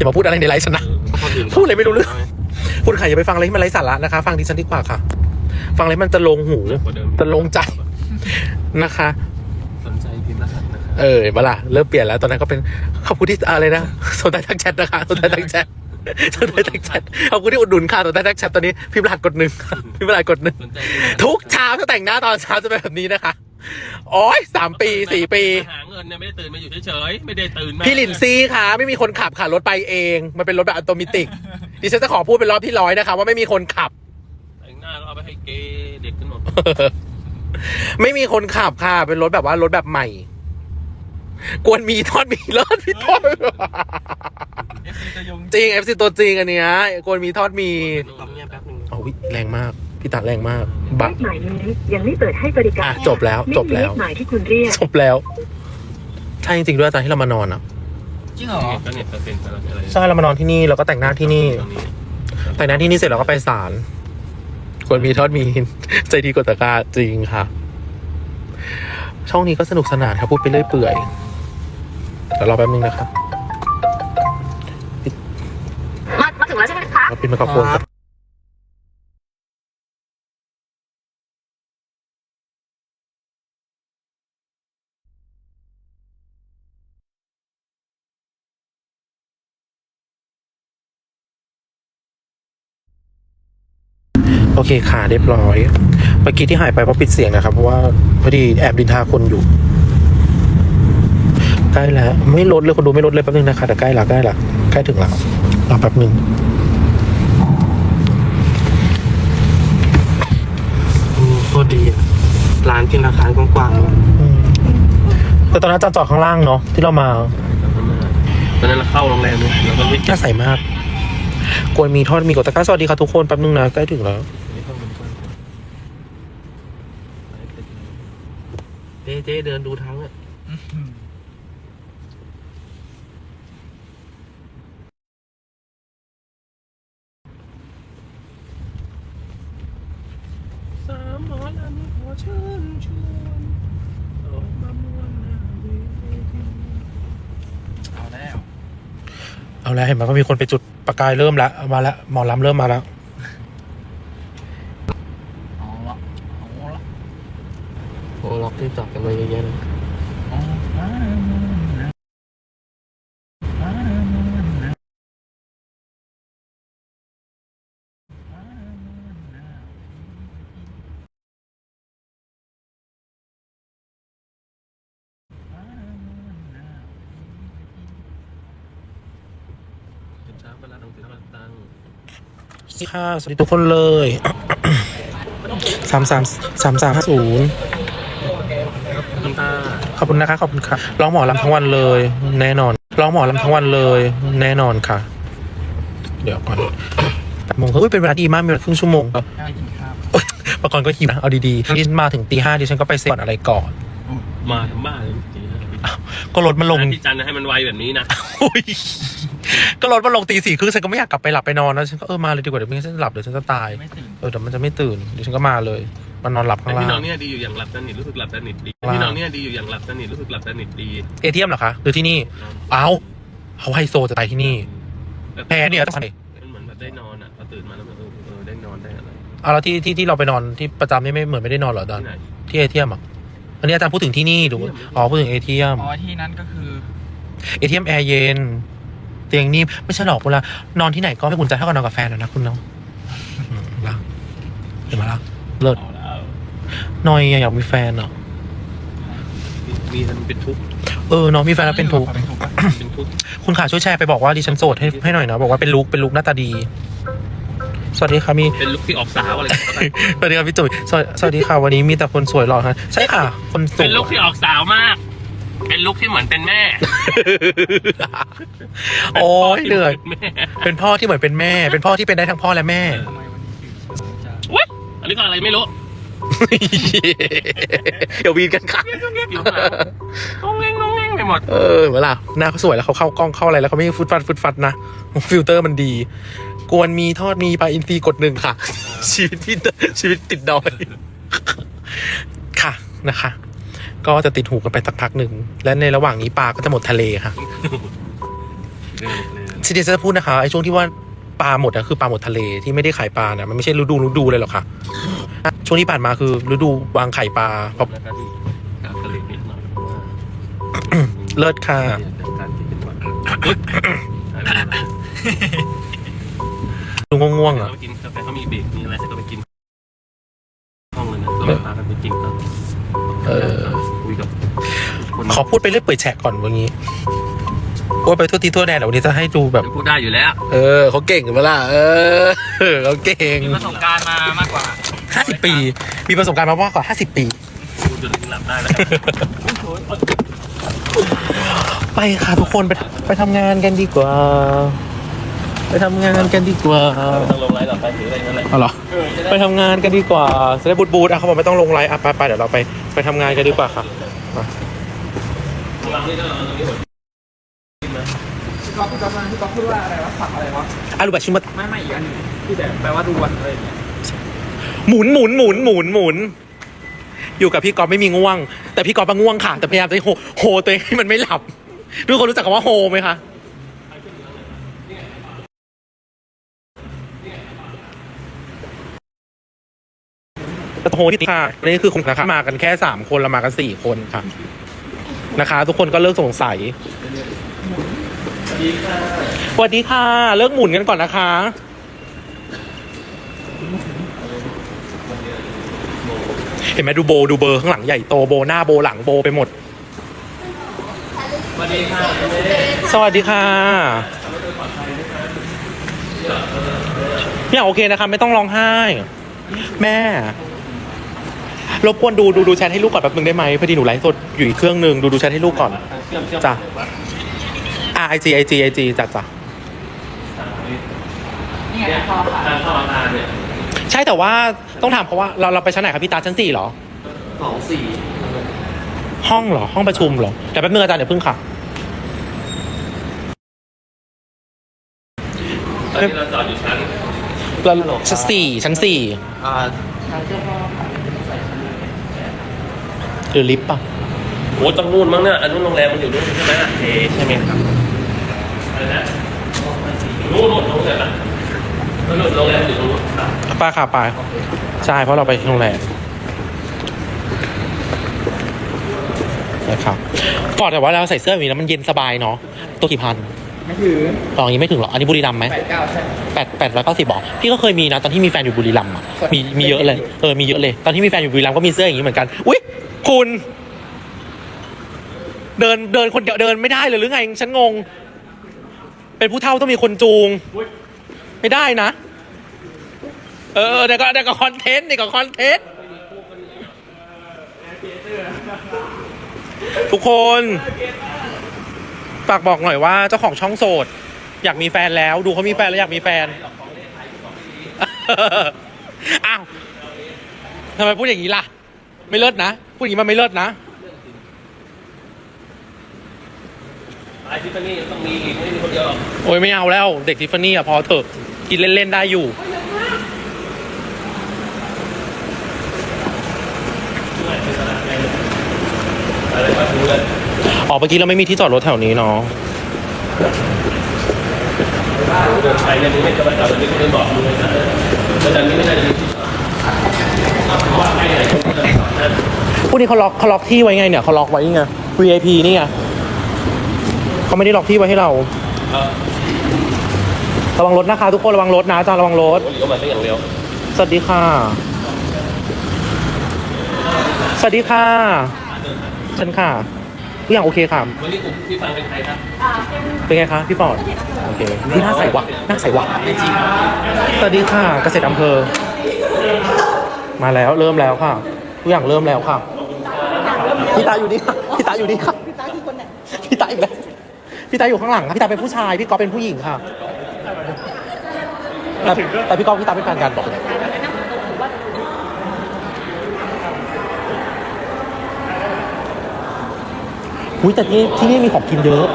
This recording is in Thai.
อย่ามาพูดอะไรในไลฟ์ฉันนะ พูดอะไรไม่รู้เรื่องคุณค่ะอย่าไปฟังอะไรที่มันไร้สาระนะคะ ฟังดิฉันดีกว่าค่ะ ฟังอะไรมันจะลงหูจะลงใจนะคะสนใจพิมพ์รหัสนะครับเออเวลาเริ่มเปลี่ยนแล้วตอนนั้นก็เป็นขอบคุณที่อะไรนะสนใจทักแชทนะคะสนใจทักแชทสนใจทักแชทขอบคุณที่อุดหนุนค่ะสนใจทักแชทตอนนี้พิมพ์รหัสกดหนึ่งค่ะพิมพ์รหัสกดหนึ่งสนใจพิมพ์รหัสทุกเช้าถ้าแต่งหน้าตอนเช้าจะเป็นแบบนี้นะคะ โอ้ยสามปีสี่ปี หาเงินเนี่ยไม่ได้ตื่นมาอยู่เฉยๆไม่ได้ตื่นมาพี่หลินซีค่ะ ไม่มีคนขับค่ะ รถไปเอง มันเป็นรถแบบอัตโนมัติดิฉันจะขอพูดเป็นรอบที่ร้อยนะคะว่าไม่มีคนขับ แต่งหน้าแล้วเอาไปให้เกย์เด็กกันหมดไม่มีคนขับค่ะ เป็นรถแบบว่ารถแบบใหม่ กวนมีทอดมีเลิศพี่ทอดเอฟซีตะยงจริงเอฟซีตัวจริงอันเนี้ยกวนมีทอดมีปั๊มเนี่ยแป๊บนึง โอ้ยแรงมาก พี่ตาแรงมากบักเลขหมายนี้ยังไม่เปิดให้บริการอะจบแล้ว จบแล้วไม่มีเลขหมายที่คุณเรียก จบแล้ว ใช่จริงๆด้วยตอนที่เรามานอนอะ จริงเหรอก็เนี่ยเปอร์เซ็นต์อะไรอะไรใช่เรามานอนที่นี่เราก็แต่งหน้าที่นี่ตรงนี้แต่งหน้าที่นี่เสร็จเราก็ไปศาลกวนมีทอดมีใจดีกว่าตะกร้าจริงค่ะ ช่องนี้ก็สนุกสนานครับพูดไปเรื่อยเปื่อยเดี๋ยวรอแป๊บนึงนะครับมามาถึงแล้วใช่ไหมคะเราปิดไมโครโฟนก่อน โอเคค่ะเรียบร้อยเมื่อกี้ที่หายไปเพราะปิดเสียงนะครับ เพราะว่าพอดีแอบดินทาคนอยู่ใกล้แล้ว ไม่ลดเลยคนดูไม่ลดเลยแป๊บนึงนะคะแต่ใกล้ละใกล้ละใกล้ถึงแล้วรอแป๊บนึงโคตรดีร้านกินราคากว้างอืมแต่ตอนนั้นจะจอดข้างล่างเนาะที่เรามาๆตอนนั้นเราเข้าโรงแรมเนี่ยเราก็ไม่น่าใสมาก กวนมีทอดมีกดตะกร้าสวัสดีค่ะทุกคนแป๊บนึงนะใกล้ถึงแล้ว เจ๊เจ๊เดินดูทางอะสามหมอลำขอเชิญชวนออกมามวนหน้าเวทีเอาแล้ว เอาแล้วเห็นไหมก็มีคนไปจุดประกายเริ่มละมาแล้วหมอลำเริ่มมาแล้ว เอาละเอาละ โอ้ล็อกที่จอดกันมาเยอะแยะเลย เอาละเอาละ เช้าเวลาต้องถือมาตั้ง สวัสดีค่ะสวัสดีทุกคนเลยสามสามสามสามห้าศูนย์คุณตาขอบคุณนะคะขอบคุณค่ะร้องหมอลำทั้งวันเลย แน่นอนร้องหมอลำทั้งวันเลย แน่นอนค่ะ เดี๋ยวก่อนแปดโมงเฮ้ยเป็นเวลาดีมากมีเวลาครึ่งชั่วโมงได้กินข้าวปกรณ์ก็หิวนะเอาดีๆดิฉันมาถึงตีห้าดิฉันก็ไปเสร็จอะไรก่อน มาทำบ้านเลยจริงก็รถมันลงๆที่จันทร์ให้มันไวแบบนี้นะอุ๊ย ก็รถมันลงตีสี่ครึ่งฉันก็ไม่อยากกลับไปหลับไปนอนนะฉันก็เออมาเลยดีกว่าเดี๋ยวไม่งั้นฉันจะหลับเดี๋ยวฉันจะตาย ไม่ตื่นเออเดี๋ยวมันจะไม่ตื่นเดี๋ยวฉันก็มาเลยมันนอนหลับแต่ข้างที่นล่าองนเนี่ยดีอยู่อย่างหลับสนิทรู้สึกหลับสนิทดีว่าที่นอนเนี่ยดีอยู่อย่างหลับสนิทรู้สึกหลับสนิทดีเอทีเอ็มเหรอคะหรือที่นี่เอาเขาไฮโซจะตายที่นี่แพ้เนี่ยต้องใส่มันเหมือนแบบได้นอนอะพอตื่นมาแล้วมันเออเออได้นอนได้อะไรเอาแล้วที่ที่ที่เราไปนอนที่ประจำนี่ไม่เหมือนไม่ได้นอนเหรอตอนที่ไหนที่เอทีเอ็มอะอันนี้อาจารย์พูดถึงที่นี่ดูอ๋อพูดถึงเอทีเอ็มอ๋อที่นั้นก็คือ เอทีเอ็มแอร์เย็น เตียงนิ่มไม่ใช่หรอกเวลานอนที่ไหนก็ไม่อุ่นใจเท่ากับนอนกับแฟนหรอกนะคุณเนาะอืมละเห็นไหมล่ะเลิศเอาแล้วนอยอยากมีแฟนอะมีมันเป็นทุกข์เออน้องมีแฟนแล้วเป็นทุกข์เป็นทุกข์ปะเป็นทุกข์ คุณขาช่วยแชร์ไปบอกว่าดิฉันโสดให้ให้หน่อยนะบอกว่าเป็นลุกเป็นลุกหน้าตาดี สวัสดีค่ะมี เป็นลุกที่ออกสาวอะไรอย่างเงี้ยสวัสดีครับพี่จุ๋ยสวัสสวัสดีค่ะวันนี้มีแต่คนสวยหล่อค่ะใช่ค่ะ คนสวยเป็นลุกที่ออกสาวมาก เป็นลุกที่เหมือนเป็นแม่ โอ้ยเหนื่อยแม่เป็นพ่อที่เหมือนเป็นแม่ เป็นพ่อที่เป็นได้ทั้งพ่อและแม่ ทำไมวันนี้คือสวยจังเว้ยอันนี้ก็อะไรไม่รู้เดี๋ยววีนกันค่ะ อยู่ข้างหลังน้องเง่งน้องเง่งไปหมด เออเวลาหน้าเขาสวยแล้วเขาเข้ากล้องเข้าอะไรแล้วเขาไม่ฟุดฟัดฟุดฟัดนะฟิลเตอร์มันดี กวนมีทอดมีปลาอินทรีกดหนึ่งค่ะ ชีวิตพี่ชีวิตติดดอย ค่ะนะคะ ก็จะติดหูกันไปสักพักหนึ่ง และในระหว่างนี้ปลาก็จะหมดทะเลค่ะจที่เดซจะพูดนะคะไอ้ช่วงที่ว่าปลาหมดอะคือปลาหมดทะเลที่ไม่ได้ขายปลานะมันไม่ใช่ฤดูฤดูเลยหรอกค่ะ ช่วงที่ผ่านมาคือฤดูวางไข่ปลาเพราะแล้วก็ที่กาวกระเหลี่ยนิดหน่อยเพราะว่าเลิศค่ะเดี๋ยวการที่เป็นวันอุ๊ยหายไปไหนดูง่วงๆเราอะไปกินกาแฟเขามีเบรกมีอะไรเสร็จก็ไปกินห้องเลยนะเราพากันไปกินกันเออ คุยกับคนขอพูดไปเรื่อยเปื่อยแฉกก่อนวันนี้พูดไปทั่วทีทั่วแดนเดี๋ยววันนี้จะให้ดูแบบเดี๋ยวพูดได้อยู่แล้ว เออเขาเก่งเวล่ะเออเขาเก่งมีประสบการณ์มามากกว่าห้าสิบปี มีประสบการณ์มามากกว่าห้าสิบปีพูดจนถึงหลับได้แล้วกันไปค่ะทุกคนไปไปทำงานกันดีกว่า ไปทำงานกันดีกว่าไม่ต้องลงไลน์หรอกไปถืออะไรนั่นแหละเอาเหรอไปทำงานกันดีกว่าจะได้บูดบูดอะเขาบอกไม่ต้องลงไลน์อะไปไปเดี๋ยวเราไปไปทำงานกันดีกว่าค่ะมาวางนี่ก็เอาตรงนี้หมดพี่ก๊อฟพี่ก๊อฟมาพี่ก๊อฟพูดว่าอะไรวะผักอะไรวะอารูบะชิมะไม่ไม่อีกอันหนึงที่แบบแปลว่าดูวันอะไรอย่างเงี้ยหมุนหมุนหมุนหมุนหมุนอยู่กับพี่กอฟไม่มีง่วง แต่พี่กอฟมาง่วงค่ะ แต่พยายามจะโฮโฮตัวเองให้มันไม่หลับทุกคนรู้จักคำว่าโฮไหมคะ โฮที่ค่ะนี่คือคงนะคะมากันแค่สามคนเรามากันสี่คนค่ะ นะคะ ทุกคนก็เลิกสงสัยสวัสดีค่ะ เลิกหมุนกันก่อนนะคะ เห็นไหมดูโบดูเบอร์ข้างหลังใหญ่โตโบหน้าโบหลังโบไปหมด สวัสดีค่ะสวัสดีค่ะเนี่ยโอเคนะคะ ไม่ต้องร้องไห้ แม่ รบกวนดูดูดูแชทให้ลูกก่อนแป๊บนึงได้ไหมพอดีหนูไลฟ์สดอยู่อีกเครื่องหนึ่งดูดูแชทให้ลูกก่อนเชื่อมเชื่อมจ้ะอ่าไอจีไอจีไอจีจ้ะจ้ะนี่ไงพอค่ะการเข้าอาคารเนี่ยใช่แต่ว่าต้องถามเขาว่าเราเราไปชั้นไหนครับพี่ตาชั้นสี่เหรอสองสี่ห้องเหรอ ห้องประชุมเหรอแต่แป๊บนึงอาจารย์เดี๋ยวเพิ่งค่ะตอนนี้เราจอดอยู่ชั้นเราชั้นสี่ชั้นสี่อ่า หรือลิฟต์ป่ะโอ้ต้องนู่นมั้งเนี่ยอันนู้นโรงแรมมันอยู่นู่นใช่ไหมอะเอใช่ไหมครับอะไรนะนู่นนู่นโรงแรมอะนู่นนู่นโรงแรมอยู่ตรงนู้นอะป้าค่ะป้าใช่เพราะเราไปที่โรงแรมนะครับก่อนแต่ว่าเราใส่เสื้อแบบนี้แล้วมันเย็นสบายเนาะตัวกี่พันไม่ถือตอนนี้ไม่ถึงหรอ อันนี้บุรีรัมย์ไหมแปดเก้าใช่แปดแปดร้อยเก้าสิบบอกพี่ก็เคยมีนะ ตอนที่มีแฟนอยู่บุรีรัมย์อะมีมีเยอะเลย เออ มีเยอะเลย ตอนที่มีแฟนอยู่บุรีรัมย์ก็มีเสื้ออย่างนี้เหมือนกัน อุ้ย คุณ เดินเดินคนเดียวเดินไม่ได้เลยหรือไง ฉันงง เป็นผู้เฒ่าต้องมีคนจูง ไม่ได้นะ เออเดี๋ยวก็เดี๋ยวก็คอนเทนต์เดี๋ยวก็คอนเทนต์ทุกคนฝากบอกหน่อยว่าเจ้าของช่องโสด อยากมีแฟนแล้วดูเขามีแฟนแล้วอยากมีแฟนอ้าวทำไมพูดอย่างนี้ล่ะ ไม่เลิศนะพูดอย่างนี้มันไม่เลิศนะไอทิฟฟานี่ต้องมีอีกไม่มีคนเดียวหรอกโอ้ยไม่เอาแล้ว เด็กทิฟฟานี่อะพอเถอะกินเล่นๆได้อยู่อะไรมาดูเลยอ๋อเมื่อกี้เราไม่มีที่จอดรถแถวนี้เนาะเดินไปเนี่ยมึงไม่จะมาจอดตรงนี้กูเดินบอกมึงเลยนะแล้วจากนี้ไม่ได้จะมี พวกนี้เขาล็อกเขาล็อกที่ไว้ไงเนี่ยเขาล็อกไว้ไง VIP นี่ไงเขาไม่ได้ล็อกที่ไว้ให้เราเออระวังรถนะคะทุกคนระวังรถนะจ้าระวังรถโอ้ยเลี้ยวมาได้อย่างเร็วสวัสดีค่ะ สวัสดีค่ะเชิญค่ะทุกอย่างโอเคค่ะ วันนี้กลุ่มที่ฟังเป็นใครครับเป็นไงคะพี่ปอดโอเคพี่หน้าใสวะหน้าใสวะสวัสดีค่ะเกษตรอำเภอ มาแล้วเริ่มแล้วค่ะ ทุกอย่างเริ่มแล้วค่ะ พี่ตาอยู่นี่ค่ะพี่ตาอยู่นี่ค่ะพี่ตาคือคนไหนพี่ตาอีกแล้วพี่ตาอยู่ข้างหลังค่ะพี่ตาเป็นผู้ชายพี่กอฟเป็นผู้หญิงค่ะแต่แต่พี่กอฟพี่ตาเป็นแฟนกันบอกเลยอุ้ยแต่ที่ที่นี่มีของกินเยอะ